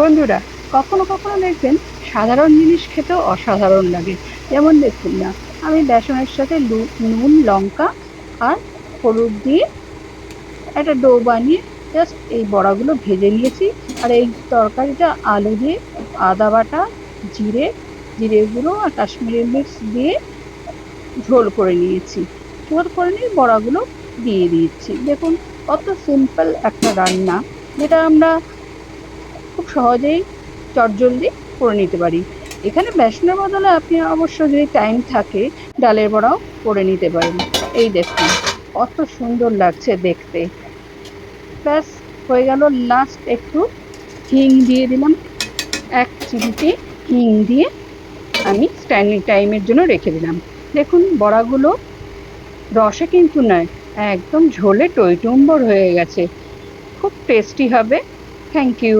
বন্ধুরা, কখনো কখনো দেখবেন সাধারণ জিনিস খেতেও অসাধারণ লাগে। যেমন দেখুন না, আমি বেসনের সাথে নুন, লঙ্কা আর হলুদ দিয়ে একটা ডো বানিয়ে জাস্ট এই বড়াগুলো ভেজে নিয়েছি। আর এই তরকারিটা আলু দিয়ে, আদা বাটা, জিরে জিরে গুঁড়ো আর কাশ্মীরি মিক্স দিয়ে ঝোল করে নিয়েছি। ঝোল করে নিয়ে বড়াগুলো দিয়ে দিয়েছি। দেখুন, কত সিম্পল একটা রান্না। যেটা আমরা সহজেই চটজলদি করে নিতে পারি। এখানে বেসনের বদলে আপনি অবশ্য যদি টাইম থাকে, ডালের বড়াও করে নিতে পারেন। এই দেখুন, কত সুন্দর লাগছে দেখতে। ব্যাস, হয়ে গেল লাস্ট একটু হিং দিয়ে দিলাম। এক চিমটি হিং দিয়ে আমি স্ট্যান্ডিং টাইমের জন্য রেখে দিলাম। দেখুন, বড়াগুলো রসে কিন্তু নয়, একদম ঝোলে টইটুম্বর হয়ে গেছে। খুব টেস্টি হবে। Thank you